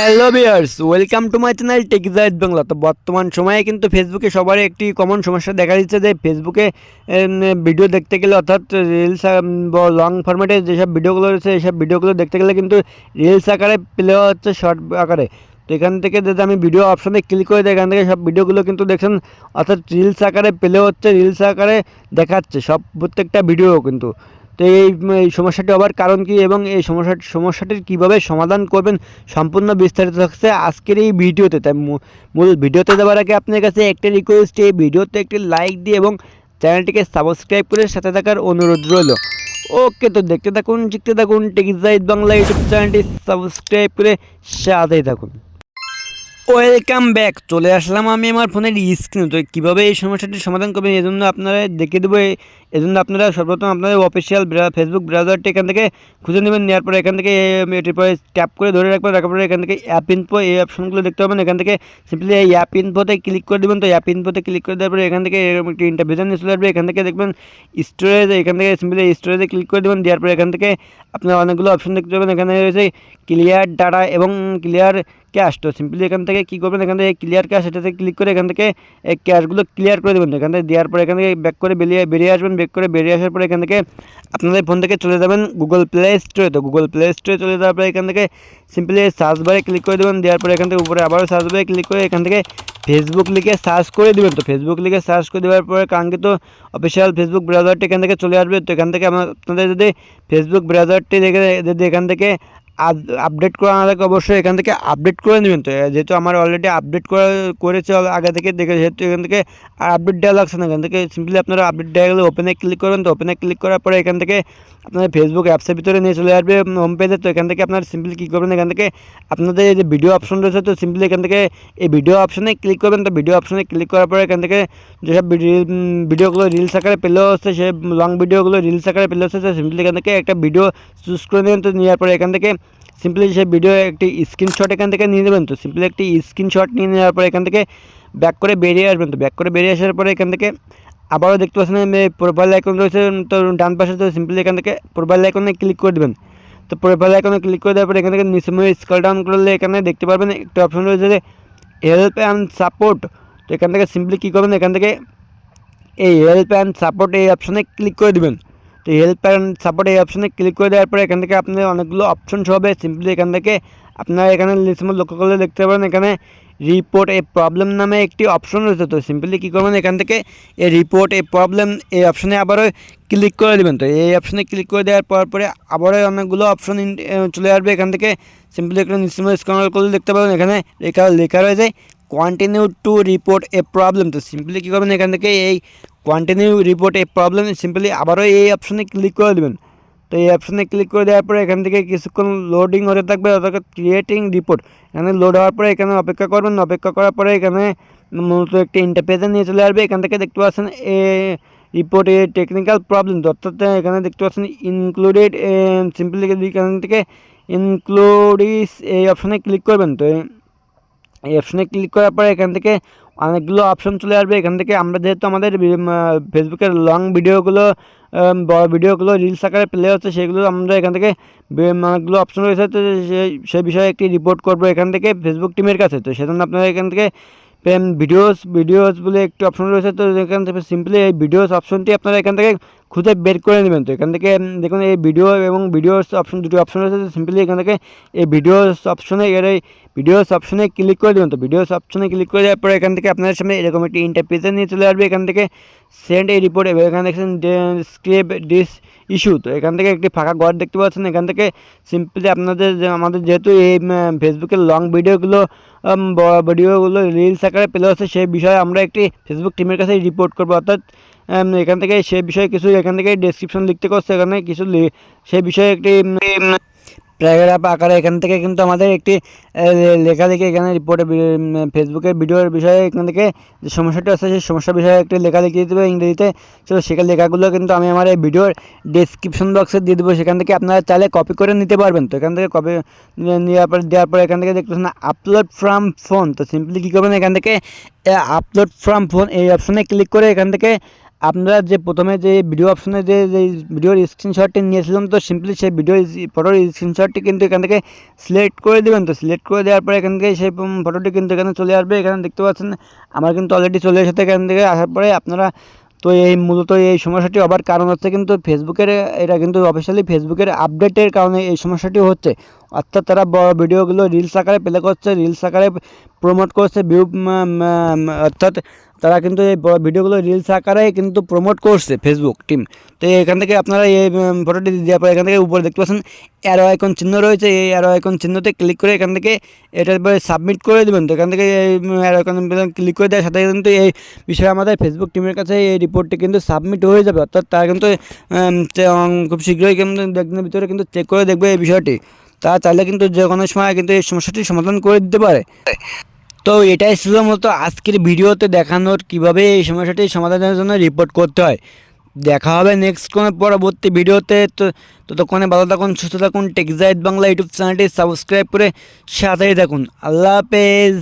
Hello viewers welcome to my channel টেকজাইট Bangla তো বর্তমান সময়ে কিন্তু ফেসবুকে সবার একটি কমন সমস্যা দেখা দিচ্ছে যে ফেসবুকে ভিডিও দেখতে গেলে অর্থাৎ রিলস লং ফরম্যাটে যেসব ভিডিওগুলো রয়েছে এইসব ভিডিওগুলো দেখতে গেলে কিন্তু রিলস আকারে প্লে হচ্ছে শর্ট আকারে। তো এখান থেকে যদি আমি ভিডিও অপশানে ক্লিক করে দিই, এখান থেকে সব ভিডিওগুলো কিন্তু দেখছেন, অর্থাৎ রিলস আকারে প্লে হচ্ছে রিলস আকারে দেখাচ্ছে সব প্রত্যেকটা ভিডিও কিন্তু। তো এই সমস্যাটি হবার কারণ কি এবং এই সমস্যা, সমস্যাটির কীভাবে সমাধান করবেন সম্পূর্ণ বিস্তারিত থাকছে আজকের এই ভিডিওতে। তাই মূল ভিডিওতে যাওয়ার আগে আপনার কাছে একটা রিকোয়েস্ট এই ভিডিওতে একটি লাইক দিয়ে এবং চ্যানেলটিকে সাবস্ক্রাইব করে সাথে থাকার অনুরোধ রইল। ওকে, তো দেখতে থাকুন শিখতে থাকুন টেকিজাইদ বাংলা ইউটিউব চ্যানেলটি সাবস্ক্রাইব করে সাথেই থাকুন। ওয়েলকাম ব্যাক চলে আসলাম আমি আমার ফোনের স্ক্রিন তো কীভাবে এই সমস্যাটির সমাধান করবেন এই জন্য আপনারা দেখে দেবো এই- এই জন্য আপনারা সর্বপ্রথম আপনাদের অফিসিয়াল ফেসবুক ব্রাউজারটি এখান থেকে খুঁজে নেবেন। নেওয়ার পরে এখান থেকে এটির পরে ট্যাপ করে ধরে রাখবেন। রাখার পরে এখান থেকে অ্যাপ ইনফো এই অপশনগুলো দেখতে পাবেন। এখান থেকে সিম্পলি এই অ্যাপ ইনফোতে ক্লিক করে দেবেন। তো অ্যাপ ইনফোতে ক্লিক করে দেওয়ার পরে এখান থেকে এরকম একটি ইন্টারভিউশন চলে আসবে। এখান থেকে দেখবেন স্টোরেজ এখান থেকে সিম্পলি স্টোরেজে ক্লিক করে দেবেন। দেওয়ার পরে এখান থেকে আপনার অনেকগুলো অপশন দেখতে পাবেন। এখানে রয়েছে ক্লিয়ার ডাটা এবং ক্লিয়ার ক্যাশ তো সিম্পলি এখান থেকে কী করবেন এখান থেকে ক্লিয়ার ক্যাশ এটাতে ক্লিক করে এখান থেকে এই ক্যাশগুলো ক্লিয়ার করে দেবেন এখান থেকে দেওয়ার পরে এখান থেকে ব্যাক করে বেরিয়ে বেরিয়ে আসবেন ব্যাক করে বেরিয়ে আসার পরে এখান থেকে আপনাদের ফোন থেকে চলে যাবেন গুগল প্লে স্টোরে তো গুগল প্লে স্টোরে চলে যাওয়ার পরে এখান থেকে সিম্পলি সার্চ বারে ক্লিক করে দেবেন দেওয়ার পরে এখান থেকে উপরে আবারও সার্চ বারে ক্লিক করে এখান থেকে ফেসবুক লিখে সার্চ করে দেবেন তো ফেসবুক লিখে সার্চ করে দেওয়ার পরে কাঙ্ক্ষিত অফিসিয়াল ফেসবুক ব্রাউজারটি এখান থেকে চলে আসবে তো এখান থেকে আপনাদের যদি ফেসবুক ব্রাউজারটি দেখে যদি এখান থেকে আপডেট করা না থাকে অবশ্যই এখান থেকে আপডেট করে নেবেন তো যেহেতু আমার অলরেডি আপডেট করা করেছে আগে থেকে দেখে যেহেতু এখান থেকে আর আপডেট দেওয়া লাগছে না এখান থেকে সিম্পলি আপনারা আপডেট দেওয়া গেলে ওপেনে ক্লিক করবেন তো ওপেনে ক্লিক করার পরে এখান থেকে আপনার ফেসবুক অ্যাপসের ভিতরে নিয়ে চলে আসবে হোম পেজে তো এখান থেকে আপনারা সিম্পলি কী করবেন এখান থেকে আপনাদের যে ভিডিও অপশন রয়েছে তো সিম্পলি এখান থেকে এই ভিডিও অপশনে ক্লিক করবেন তো ভিডিও অপশনে ক্লিক করার পরে এখান থেকে যেসব ভিডিওগুলো রিলস আকারে পেলেও হচ্ছে সে লং ভিডিওগুলো রিলস আকারে পেলেও হচ্ছে সিম্পলি এখান থেকে একটা ভিডিও চুজ করে নেবেন তো নেওয়ার পরে এখান থেকে সিম্পলি সেই ভিডিও একটি স্ক্রিনশট এখান থেকে নিয়ে নেবেন তো। সিম্পলি একটি স্ক্রিনশট নিয়ে নেওয়ার পরে এখান থেকে ব্যাক করে বেরিয়ে আসবেন তো। ব্যাক করে বেরিয়ে আসার পরে এখান থেকে আবারও দেখতে পাচ্ছেন প্রোফাইল আইকন রয়েছে, তো ডান পাশে তো সিম্পলি এখান থেকে প্রোফাইল আইকনে ক্লিক করে দেবেন। তো প্রোফাইল আইকনে ক্লিক করে দেওয়ার পরে এখান থেকে নিচে স্কল ডাউন করলে এখানে দেখতে পারবেন একটা অপশন রয়েছে যে হেল্প অ্যান্ড সাপোর্ট তো এখান থেকে সিম্পলি কী করবেন? এখান থেকে এই হেল্প অ্যান্ড সাপোর্ট এই অপশনে ক্লিক করে দেবেন। তো হেল্প অ্যান্ড সাপোর্ট এই অপশানে ক্লিক করে দেওয়ার পরে এখান থেকে আপনার অনেকগুলো অপশনস হবে। সিম্পলি এখান থেকে আপনারা এখানে লক্ষ্য করলে দেখতে পাবেন এখানে রিপোর্ট এ প্রবলেম নামে একটি অপশন রয়েছে। তো সিম্পলি কী করবেন? এখান থেকে এই রিপোর্ট এ প্রবলেম এই অপশানে আবারও ক্লিক করে দেবেন। তো এই অপশানে ক্লিক করে দেওয়ার পর পরে আবারও অনেকগুলো অপশন চলে আসবে এখান থেকে। সিম্পলি এখানে নিশ্চয় স্ক্রল করলে দেখতে পাবেন এখানে লেখা লেখা রয়েছে continue to report a problem তো সিম্পলি কী করবেন? এখান থেকে এই continue report a problem simply আবারও এই অপশনে ক্লিক করে দেবেন। তো এই অপশনে ক্লিক করে দেওয়ার পরে এখান থেকে কিছুক্ষণ লোডিং হতে থাকবে অর্থাৎ ক্রিয়েটিং রিপোর্ট এখানে লোড হওয়ার পরে এখানে অপেক্ষা করবেন, অপেক্ষা করার পরে এখানে মূলত একটি ইন্টারপেজে নিয়ে চলে আসবে। এখান থেকে দেখতে পাচ্ছেন a report a technical problem অর্থাৎ এখানে দেখতে পাচ্ছেন ইনক্লুডেড সিম্পলি এখান থেকে ইনক্লুডিস এই অপশনে ক্লিক করবেন। তো এই অপশনে ক্লিক করার পরে এখান থেকে অনেকগুলো অপশন চলে আসবে। এখান থেকে আমরা যেহেতু আমাদের ফেসবুকের লং ভিডিওগুলো বড় ভিডিওগুলো রিলস আকারে প্লে হচ্ছে, সেগুলো আমরা এখান থেকে অনেকগুলো অপশন রয়েছে। তো সেই বিষয়ে একটি রিপোর্ট করব এখান থেকে ফেসবুক টিমের কাছে। তো সেজন্য আপনারা এখান থেকে ভিডিওস ভিডিওস বলে একটি অপশন রয়েছে। তো এখান থেকে সিম্পলি এই ভিডিওস অপশনটি আপনারা এখান থেকে খুঁজে বের করে নেবেন। তো এখান থেকে দেখুন এই ভিডিও এবং ভিডিওস অপশন দুটি অপশন রয়েছে। তো সিম্পলি এখান থেকে এই ভিডিওস অপশনে এর এই ভিডিওস অপশনে ক্লিক করে দেবেন। তো ভিডিওস অপশনে ক্লিক করে দেওয়ার পরে এখান থেকে আপনাদের সামনে এরকম একটি ইন্টারপ্রেজে নিয়ে চলে আসবে। এখান থেকে সেন্ড এই রিপোর্ট এবার এখানে দেখছেন স্ক্রিপ ডিস ইস্যু তো এখান থেকে একটি ফাঁকা ঘর দেখতে পাচ্ছেন। এখান থেকে সিম্পলি আপনাদের আমাদের যেহেতু এই ফেসবুকের লং ভিডিওগুলো ভিডিওগুলো রিলস আকারে পেলে হচ্ছে সেই বিষয়ে আমরা একটি ফেসবুক টিমের কাছে রিপোর্ট করব। অর্থাৎ এখান থেকে সে বিষয়ে কিছু এখান থেকে ডেসক্রিপশন লিখতে করছে। এখানে কিছু সেই বিষয়ে একটি প্যারাগ্রাফ আকারে এখান থেকে কিন্তু আমাদের একটি লেখা লিখে এখানে রিপোর্টে ফেসবুকের ভিডিওর বিষয়ে এখান থেকে যে সমস্যাটা আছে, সেই সমস্যার বিষয়ে একটি লেখা লিখে দিতে হবে ইংরেজিতে। তো সেখানে লেখাগুলো কিন্তু আমি আমার এই ভিডিওর ডেসক্রিপশন বক্সে দিয়ে দেবো। সেখান থেকে আপনারা চাইলে কপি করে নিতে পারবেন। তো এখান থেকে কপি নেওয়ার পর, দেওয়ার পরে এখান থেকে দেখতেছেন আপলোড ফ্রম ফোন তো সিম্পলি কী করবেন? এখান থেকে আপলোড ফ্রম ফোন এই অপশনে ক্লিক করে এখান থেকে আপনারা যে প্রথমে যে ভিডিও অপশনে যে ভিডিওর স্ক্রিনশটটি নিয়েছিলাম, তো সিম্পলি সেই ভিডিও ফটোর স্ক্রিনশটটি কিন্তু এখান থেকে সিলেক্ট করে দেবেন। তো সিলেক্ট করে দেওয়ার পরে এখান থেকে সেই ফটোটি কিন্তু এখানে চলে আসবে। এখানে দেখতে পাচ্ছেন, আমার কিন্তু অলরেডি চলে এসেছে এখান থেকে। আসার পরে আপনারা তো এই মূলত এই সমস্যাটি হবার কারণ হচ্ছে কিন্তু ফেসবুকের এটা কিন্তু অফিসিয়ালি ফেসবুকের আপডেটের কারণে এই সমস্যাটি হচ্ছে। অর্থাৎ তারা ভিডিওগুলো রিলস আকারে প্লে করছে রিলস আকারে প্রমোট করছে ভিউ অর্থাৎ তারা কিন্তু এই ভিডিওগুলো রিলস আকারে কিন্তু প্রমোট করছে ফেসবুক টিম তো এখান থেকে আপনারা এই ফটোটি দেওয়ার পর এখান থেকে উপরে দেখতে পাচ্ছেন অ্যারো আইকন চিহ্ন রয়েছে। এই অ্যারো আইকন চিহ্নতে ক্লিক করে এখান থেকে এটার পরে সাবমিট করে দেবেন। তো এখান থেকে এই অ্যারো আইকন ক্লিক করে দেওয়ার সাথে কিন্তু এই বিষয়ে আমাদের ফেসবুক টিমের কাছে এই রিপোর্টটি কিন্তু সাবমিট হয়ে যাবে। অর্থাৎ তারা কিন্তু খুব শীঘ্রই কিন্তু ভিতরে কিন্তু চেক করে দেখবে এই বিষয়টি। তারা চাইলে কিন্তু যে কোনো সময় কিন্তু এই সমস্যাটি সমাধান করে দিতে পারে। তো এটাই ছিল মূলত আজকের ভিডিওতে দেখানোর কীভাবে এই সমস্যাটি সমাধানের জন্য রিপোর্ট করতে হয়। দেখা হবে নেক্সট কোনো পরবর্তী ভিডিওতে। তো ততক্ষণে ভালো থাকুন, সুস্থ থাকুন টেকজাইট বাংলা ইউটিউব চ্যানেলটি সাবস্ক্রাইব করে সাথেই থাকুন। আল্লাহ হাফেজ।